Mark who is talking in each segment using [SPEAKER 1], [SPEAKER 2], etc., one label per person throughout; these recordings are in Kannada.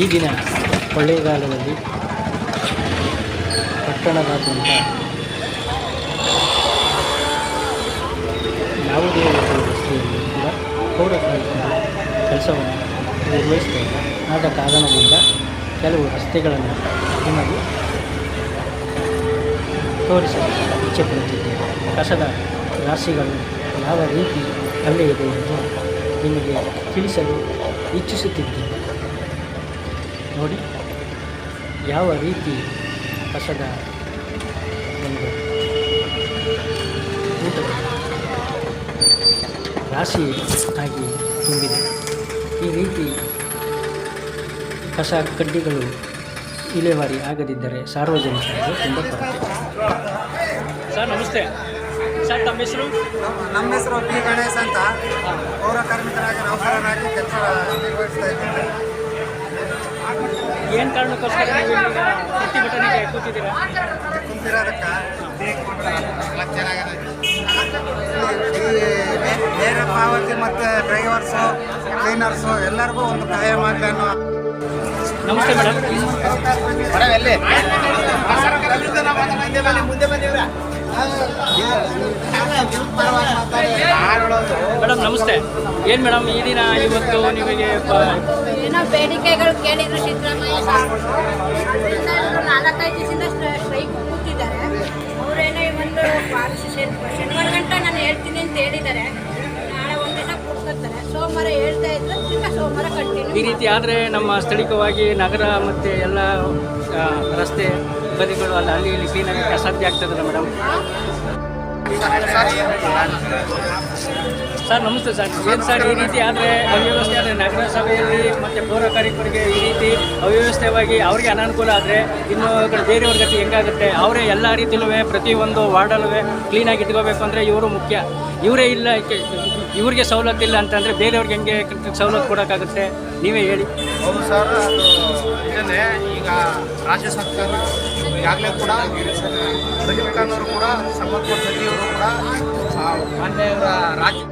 [SPEAKER 1] ಈ ದಿನ ಕೊಳ್ಳೇಗಾಲದಲ್ಲಿ ಪಟ್ಟಣದಾದ್ಯಂತ ಯಾವುದೇ ಒಂದು ರಸ್ತೆಯಲ್ಲಿ ಕೂಡ ಪೌರ ಕೆಲಸವನ್ನು ನಿರ್ವಹಿಸ್ತಾ ಇಲ್ಲ ಆದ ಕಾರಣದಿಂದ ಕೆಲವು ರಸ್ತೆಗಳನ್ನು ನಿಮಗೆ ತೋರಿಸಲು ಇಚ್ಛೆ ಪಡುತ್ತಿದ್ದೇವೆ ಕಸದ ರಾಶಿಗಳು ಯಾವ ರೀತಿ ಅಲ್ಲೇ ಇದೆ ಎಂದು ನಿಮಗೆ ತಿಳಿಸಲು ಇಚ್ಛಿಸುತ್ತಿದ್ದೇನೆ. ನೋಡಿ. ಯಾವ ರೀತಿ ಕಸದ ಒಂದು ಊಟ ರಾಶಿ ಆಗಿ ತುಂಬಿದೆ. ಈ ರೀತಿ ಕಸ ಕಡ್ಡಿಗಳು ವಿಲೇವಾರಿ ಆಗದಿದ್ದರೆ ಸಾರ್ವಜನಿಕರಿಗೆ ತುಂಬ ಕೊರತೆ. ಸರ್ ನಮಸ್ತೆ. ಸರ್ ತಮ್ಮ ಹೆಸರು?
[SPEAKER 2] ನಮ್ಮ ಹೆಸರು ಪಿ. ಗಣೇಶ್ ಅಂತ. ಪೌರ ಕಾರ್ಮಿಕರಾಗಿ ನೌಕರರಾಗಿ ಕೆಲಸ ನಿರ್ವಹಿಸ್ತಾ ಇದ್ದೇವೆ.
[SPEAKER 1] ಏನು ಕಾರಣಕ್ಕೋಸ್ಕರ ನೀವು
[SPEAKER 2] ಈ ನೇರ ಪಾವತಿ ಮತ್ತು ಡ್ರೈವರ್ಸು ಕ್ಲೀನರ್ಸು ಎಲ್ಲರಿಗೂ ಒಂದು ಸಹಾಯ ಮಾಡಲಿ ಅನ್ನೋ
[SPEAKER 1] ನಮಸ್ತೆ ಮೇಡಮ್ ಮೇಡಮ್ ನಮಸ್ತೆ. ಏನು ಮೇಡಮ್ ಈ ದಿನ ಇವತ್ತು ನಿಮಗೆ
[SPEAKER 3] ಏನೋ ಬೇಡಿಕೆಗಳು ಕೇಳಿದ್ರು ಸಿದ್ದರಾಮಯ್ಯ ಅದರಿಂದ ಇವ್ರು ನಾಲ್ಕೈದು ದಿವಸದಿಂದ ಸ್ಟ್ರೈಕ್ ಕೂತಿದ್ದಾರೆ. ಅವರೇನೋ ಒಂದು ಶನಿವಾರ ಗಂಟ ನಾನು ಹೇಳ್ತೀನಿ ಅಂತ ಹೇಳಿದ್ದಾರೆ. ನಾಳೆ ಒಂದು ದಿವಸ ಕೂತ್ಕೊತಾರೆ ಸೋಮವಾರ ಹೇಳ್ತಾ ಇದ್ರು ಈಗ ಸೋಮವಾರ
[SPEAKER 1] ಈ ರೀತಿ ಆದರೆ ನಮ್ಮ ಸ್ಥಳೀಯವಾಗಿ ನಗರ ಮತ್ತು ಎಲ್ಲ ರಸ್ತೆ ಬದಿಗಳು ಅಲ್ಲಿ ಅಲ್ಲಿ ಇಲ್ಲಿ ಕ್ಲೀನಾಗಿ ಅಸಾಧ್ಯ ಆಗ್ತದಲ್ಲ ಮೇಡಮ್ ಸರ್, ನಮಸ್ತೆ ಸರ್. ಏನು ಸರ್ ಈ ರೀತಿ ಆದರೆ ಅವ್ಯವಸ್ಥೆ ಆದರೆ ನಗರಸಭೆಯಲ್ಲಿ ಮತ್ತು ಪೌರ ಕಾರ್ಮಿಕರಿಗೆ ಈ ರೀತಿ ಅವ್ಯವಸ್ಥೆವಾಗಿ ಅವರಿಗೆ ಅನಾನುಕೂಲ ಆದರೆ ಇನ್ನು ಕಡೆ ಬೇರೆಯವ್ರ ಗತಿ ಹೆಂಗಾಗುತ್ತೆ? ಅವರೇ ಎಲ್ಲ ರೀತಿಯಲ್ಲೂ ಪ್ರತಿಯೊಂದು ವಾರ್ಡಲ್ಲೂ ಕ್ಲೀನಾಗಿ ಇಟ್ಕೋಬೇಕು ಅಂದರೆ ಇವರು ಮುಖ್ಯ. ಇವರೇ ಇಲ್ಲ ಇವ್ರಿಗೆ ಸವಲತ್ತು ಇಲ್ಲ ಅಂತಂದರೆ ಬೇರೆಯವ್ರಿಗೆ ಹೆಂಗೆ ಸವಲತ್ತು ಕೊಡೋಕ್ಕಾಗುತ್ತೆ? ನೀವೇ ಹೇಳಿ.
[SPEAKER 2] ಹೌದು ಸರ್ ಇದನ್ನೇ ಈಗ ರಾಜ್ಯ ಸರ್ಕಾರ ಈಗಾಗಲೇ ಕೂಡ ರಜನಿಕಾಂತ್ ಕೂಡ ಸಂಬಂಧಪಟ್ಟ ಸಚಿವರು ಕೂಡ ಮಾನ್ಯ ರಾಜ್ಯ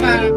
[SPEAKER 2] matter.